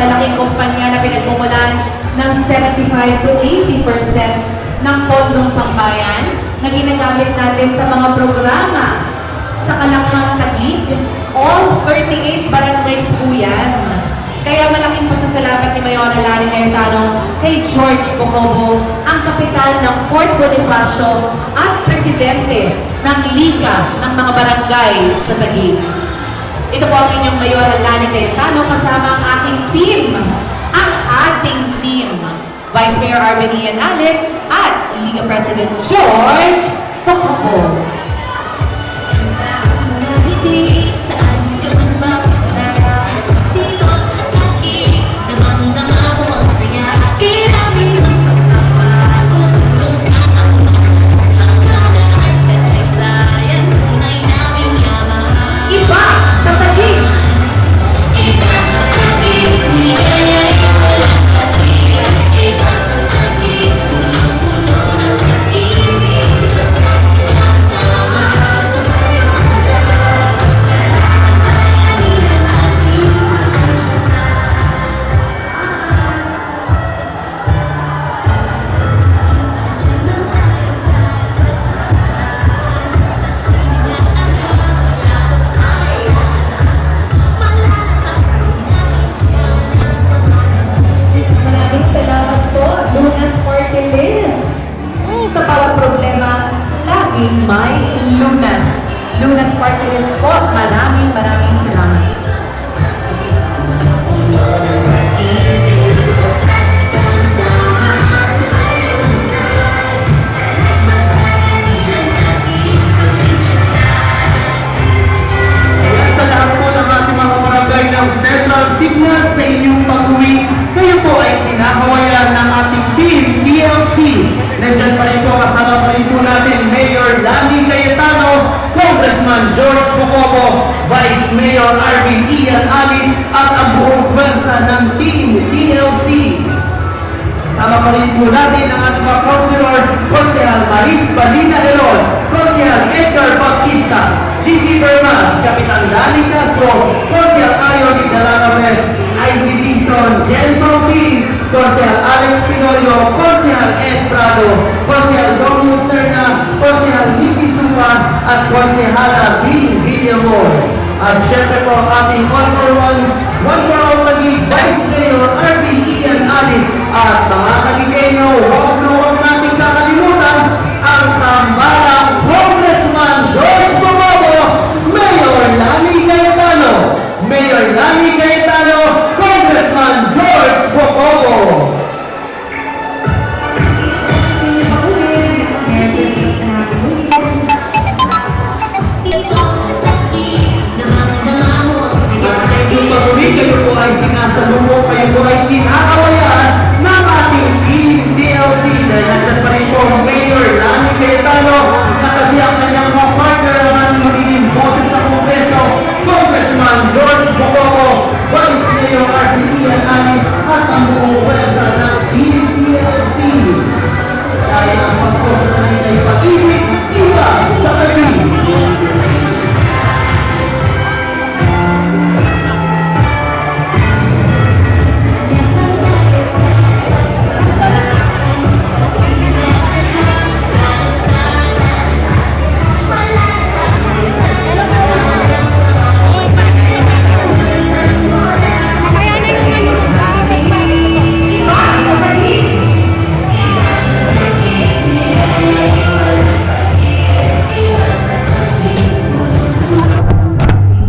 malalaking kumpanya na pinagmumulan ng 75 to 80% ng pondong pambayan na ginagamit natin sa mga programa sa Kalakang Tagig. All 38 barangays po yan. Kaya malaking pasasalamat ni Mayora Lani Cayetano kay George Bocobo, ang kapital ng Fort Bonifacio at presidente ng Liga ng mga Barangay sa Taguig. Ito po ang inyong Mayor Lani Cayetano kasama ang aking team, ang ating team. Vice Mayor Arvin Ian Alit at Liga President George Bocobo. Laging may lunas. Lunas Party List po, maraming maraming salamat. Congressman George Pocobo, Vice Mayor Arvin Ian Ali, at ang buong pwersa ng team PLC. Kasama pa rin po natin ang ating mga councilor, Konsehal Maris Balina Elon, Konsehal Edgar Bautista, Gigi Bermas, Kapitan Lani Castro, Konsehal Ayo Di Dalarames, Ivy Dizon, Jen Pautin, Konsehal Alex Pinoyo, Konsehal Ed Prado, Konsehal at Konsehala Vin Villamor. At syempre po ang ating all for one, one for all naging Vice Mayor Arvin Ian Ali at mga tagigenyo, huwag na huwag nating kakalimutan ang tambalang Congressman George Bobobo, Mayor Lani Cayetano, Mayor Lani Cayetano, Congressman George Pastor Sanita está vivo e dado.